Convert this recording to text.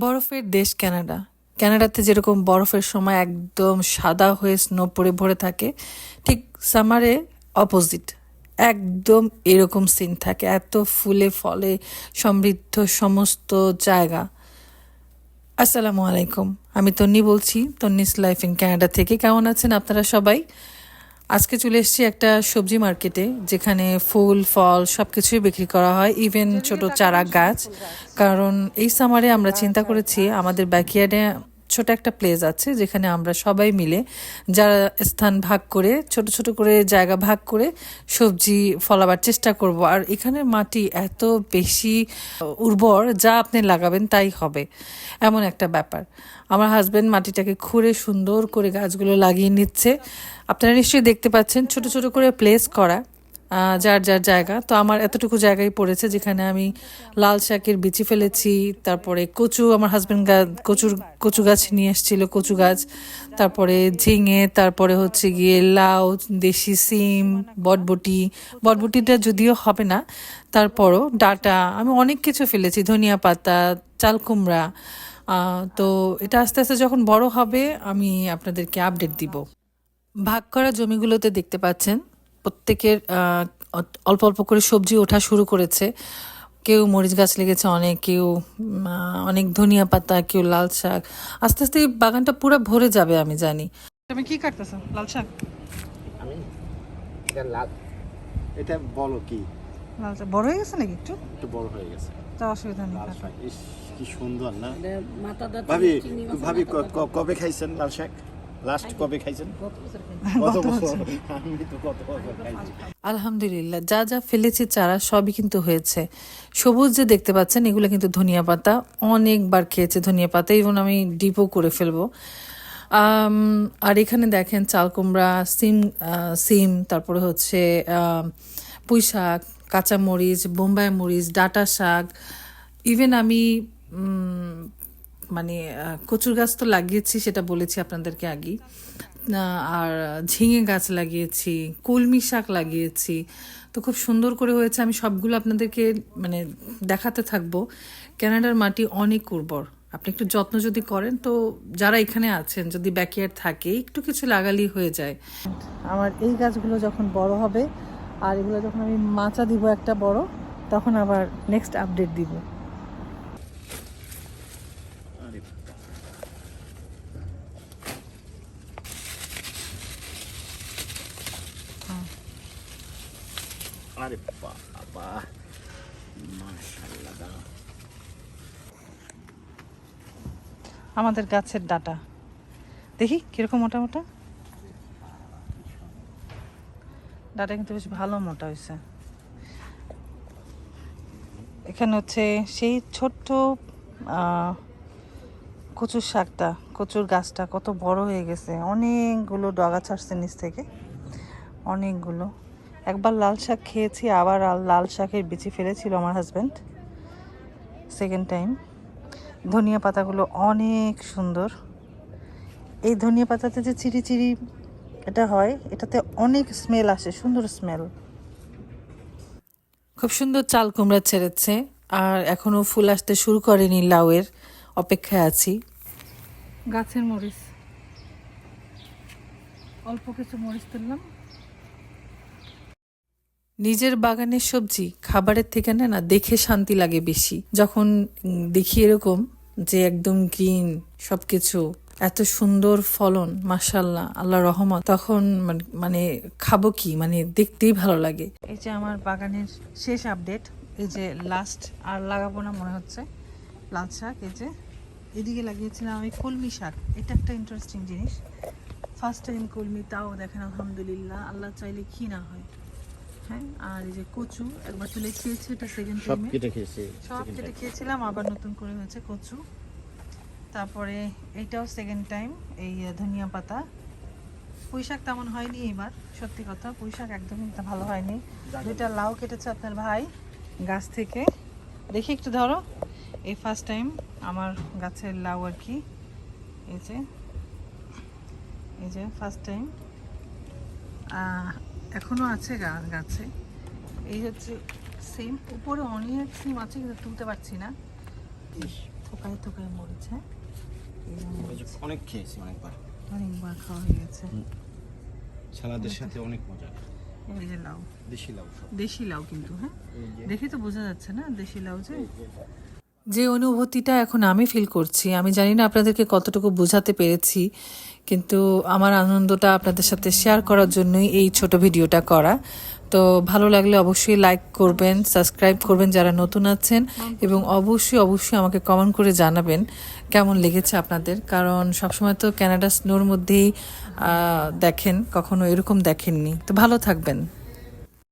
বরফের দেশ কানাডা। কানাডাতে যেরকম বরফের সময় একদম সাদা হয়ে স্নো পড়ে ভরে থাকে, ঠিক সামারে অপোজিট একদম এরকম সিন থাকে, এত ফুলে ফলে সমৃদ্ধ সমস্ত জায়গা। আসসালামু আলাইকুম, আমি তন্নি বলছি, তন্নিস লাইফ ইন কানাডা থেকে। কেমন আছেন আপনারা সবাই? আজকে চলে এসেছি একটা সবজি মার্কেটে যেখানে ফুল ফল সব কিছুই বিক্রি করা হয় ইভেন ছোট চারা গাছ। কারণ এই সামারে আমরা চিন্তা করেছি আমাদের ব্যাকইয়ার্ডে ছোট একটা প্লেস আছে যেখানে আমরা সবাই মিলে যারা স্থান ভাগ করে, ছোট ছোট করে জায়গা ভাগ করে সবজি ফলাবার চেষ্টা করব। আর এখানের মাটি এত বেশি উর্বর, যা আপনি লাগাবেন তাই হবে। এমন একটা ব্যাপার। আমার হাজব্যান্ড মাটিটাকে খুঁড়ে সুন্দর করে গাছগুলো লাগিয়ে নিচ্ছে। আপনারা নিশ্চয়ই দেখতে পাচ্ছেন ছোট ছোট করে প্লেস করা। যার যার জায়গা। তো আমার এতটুকু জায়গায় পড়েছে যেখানে আমি লাল শাকের বিচি ফেলেছি, তারপরে কচু, আমার হাজবেন্ড কচুর কচু গাছ নিয়ে এসেছিল, কচু গাছ। তারপরে ঝিঙে, তারপরে হচ্ছে গিয়ে লাউ, দেশি সিম, বটবটি। বটবটিটা যদিও হবে না, তারপরও ডাটা, আমি অনেক কিছু ফেলেছি, ধনিয়া পাতা, চাল কুমড়া। তো এটা আস্তে আস্তে যখন বড় হবে, আমি আপনাদেরকে আপডেট দিব। ভাগ করা জমিগুলোতে দেখতে পাচ্ছেন প্রত্যেকের অল্প অল্প করে সবজি ওঠা শুরু করেছে। কেউ মরিচ গাছ লেগেছে অনেক কেউ অনেক ধনিয়া পাতা কেউ লাল শাক। আস্তে আস্তে এই বাগানটা পুরো ভরে যাবে আমি জানি। তুমি কি কাটতেছো? লাল শাক? আমি? এটা লাল। এটা বলো কি? লাল শাক। বড় হয়ে গেছে নাকি একটু? একটু বড় হয়ে গেছে। তা অসুবিধা নেই লাল শাক কি সুন্দর না? ভাবি ভাবি কবে খাইছেন লাল শাক? লাস্ট কবে খাইছেন? কত বছর আমি তো কত বছর খাইছি। আলহামদুলিল্লাহ যা যা ফেলেছি চারা সবই কিন্তু হয়েছে। সবুজ যে দেখতে পাচ্ছেন এগুলো কিন্তু ধনিয়া পাতা। অনেকবার খেয়েছে ধনিয়া পাতা ইভন আমি ডিপও করে ফেলব। আর এখানে দেখেন চাল কুমড়া সিম সিম তারপরে হচ্ছে পুঁই শাক কাঁচামরিচ বোম্বাই মরিচ ডাটা শাক। ইভেন আমি উম, মানে কচুর গাছ তো লাগিয়েছি, সেটা বলেছি আপনাদেরকে আগেই। আর ঝিঙে গাছ লাগিয়েছি, কলমি শাক লাগিয়েছি। তো খুব সুন্দর করে হয়েছে, আমি সবগুলো আপনাদেরকে মানে দেখাতে থাকব। কানাডার মাটি অনেক উর্বর। আপনি একটু যত্ন যদি করেন, তো যারা এখানে আছেন, যদি ব্যাকয়ার্ড থাকে, একটু কিছু লাগালেই হয়ে যায়। আমার এই গাছগুলো যখন বড় হবে, আর এগুলো যখন আমি মাচা দিব একটা বড়, তখন আবার নেক্সট আপডেট দিব আরে আরে বাবা। মাশাআল্লাহ আমাদের গাছের ডাটা। দেখি, কীরকম মোটা মোটা ডাটা কিন্তু বেশ ভালো মোটা হয়েছে। এখানে হচ্ছে সেই ছোট্ট কচুর শাকটা, কচুর গাছটা কত বড় হয়ে গেছে। অনেকগুলো ডগা ছাড়ছে নিচ থেকে। অনেকগুলো। একবার লাল শাক খেয়েছি আবার আর লাল শাকের বিচি ফেলেছিল আমার হাজব্যান্ড সেকেন্ড টাইম ধনিয়া পাতাগুলো অনেক সুন্দর। এই ধনিয়া পাতাতে যে চিরি চিরি এটা হয় এটাতে অনেক স্মেল আসে সুন্দর স্মেল খুব সুন্দর চাল কুমড়া ছেড়েছে আর এখনও ফুল আসতে শুরু করেনি লাউয়ের অপেক্ষায় আছি। গাছের মরিচ। অল্প কিছু মরিচ তুললাম। নিজের বাগানের সবজি খাবারের থেকে না না, দেখে শান্তি লাগে বেশি। যখন দেখি এরকম যে একদম গ্রিন সবকিছু, এত সুন্দর ফলন মাসাল্লাহ আল্লাহ রহমত, তখন মানে খাব কি? মানে দেখতেই ভালো লাগে। এই যে আমার বাগানের শেষ আপডেট, এই যে লাস্ট আর লাগাবো না মনে হচ্ছে, লাল শাক, এই যে এদিকে লাগিয়েছিলাম আমি কলমি শাক, এটা একটা ইন্টারেস্টিং জিনিস। ফার্স্ট টাইম কলমি, তাও দেখেন, আলহামদুলিল্লাহ, আল্লাহ চাইলে কি না হয়। হ্যাঁ আর এই যে কচু একবার তুলে খেয়েছি এটা সেকেন্ড সব টাইমে কেটে খেয়েছি সব কেটে খেয়েছিলাম আবার নতুন করে হয়েছে কচু। তারপরে এইটাও সেকেন্ড টাইম এই ধনিয়া পাতা। পুঁই শাক তেমন হয়নি এবার সত্যি কথা পুঁই শাক একদমই ভালো হয়নি। দুইটা লাউ কেটেছে আপনার ভাই গাছ থেকে। দেখি একটু ধরো এই ফার্স্ট টাইম আমার গাছের লাউ আর কি। এই যে এই যে ফার্স্ট টাইম এখনও আছে গাছে। এই হচ্ছে সেম উপরে অনেক সিম আছে কিন্তু তুলতে পারছি না। থোকায় থোকায় মরিচ। অনেক খেয়েছি অনেকবার। অনেকবার খাওয়া হয়ে গেছে। সালাদের সাথে অনেক মজা। এই যে লাউ। দেশি লাউ দেশি লাউ কিন্তু হ্যাঁ? দেখে তো বোঝা যাচ্ছে না দেশি লাউ যে। যে অনুভূতিটা এখন আমি ফিল করছি, আমি জানি না আপনাদেরকে কতটুকু বোঝাতে পেরেছি, কিন্তু আমার আনন্দটা আপনাদের সাথে শেয়ার করার জন্যই এই ছোট ভিডিওটা করা। তো ভালো লাগলে অবশ্যই লাইক করবেন সাবস্ক্রাইব করবেন যারা নতুন আছেন এবং অবশ্যই অবশ্যই আমাকে কমেন্ট করে জানাবেন কেমন লেগেছে আপনাদের, কারণ সবসময় তো ক্যানাডা স্নোর মধ্যেই দেখেন, কখনো এরকম দেখেননি। তো ভালো থাকবেন।